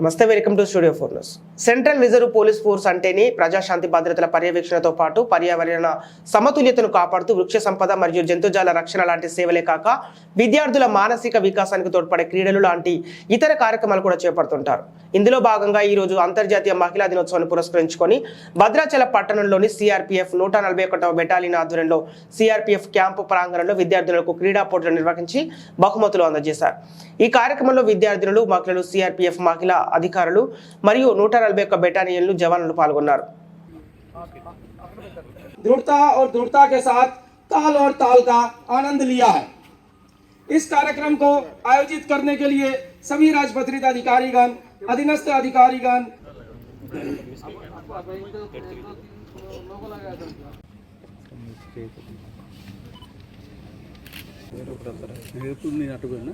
నమస్తే welcome to studio four news. Central reserve police force అంటేనే ప్రజాశాంతి భద్రతల పర్యవేక్షణతో పాటు పర్యావరణ సమతుల్యతను కాపాడుతూ వృక్ష సంపద మరియు జంతుజాల రక్షణ లాంటి సేవలే కాక విద్యార్థుల మానసిక వికాసానికి తోడ్పడే క్రీడలు లాంటి ఇతర కార్యక్రమాలు కూడా చేపడుతుంటారు. ఇందులో భాగంగా ఈ రోజు అంతర్జాతీయ మహిళా దినోత్సవాన్ని పురస్కరించుకొని భద్రాచల పట్టణంలోని సిఆర్పీఎఫ్ నూట నలభై ఒకటవ బెటాలియన్ ఆధ్వర్యంలో సిఆర్పీఎఫ్ క్యాంపు ప్రాంగణంలో విద్యార్థులకు క్రీడా పోటీలు నిర్వహించి బహుమతులు అందజేశారు. ఈ కార్యక్రమంలో విద్యార్థినులు మహిళలు సిఆర్పీఎఫ్ మహిళా అధికారులు మరియు నూట నలభై ఒక్క బెటాలియన్లు జవాన్లు పాల్గొన్నారు दृढ़ता और दृढ़ता के साथ ताल और ताल का आनंद लिया है इस कार्यक्रम को आयोजित करने के लिए सभी राजपत्रित अधिकारीगण अधीनस्थ अधिकारीगण ఎప్పుడు నేను అటు పోయినా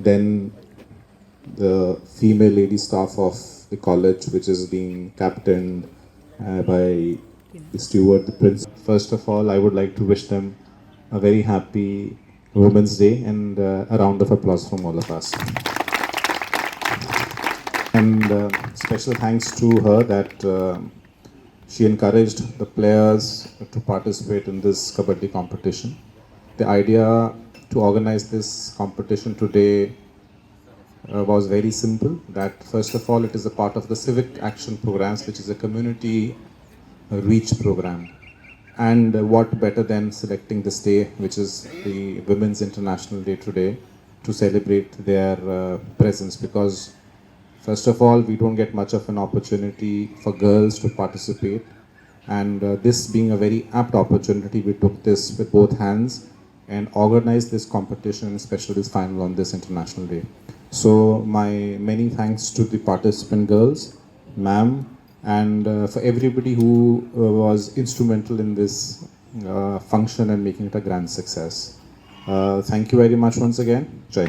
Then the female lady staff of the college, which is being captained uh, by the steward, the prince. First of all, I would like to wish them a very happy Women's Day and uh, a round of applause from all of us. And uh, special thanks to her that uh, she encouraged the players to participate in this kabaddi competition. The idea to organize this competition today uh, was very simple. That first of all, it is a part of the civic action programs, which is a community reach program. And what better than selecting this day, which is the Women's International Day today, to celebrate their uh, presence because First of all, we don't get much of an opportunity for girls to participate, and uh, this being a very apt opportunity, we took this with both hands and organized this competition especially this final on this International Day. So, my many thanks to the participant girls, ma'am, and uh, for everybody who uh, was instrumental in this uh, function and making it a grand success. Uh, thank you very much once again. Jai.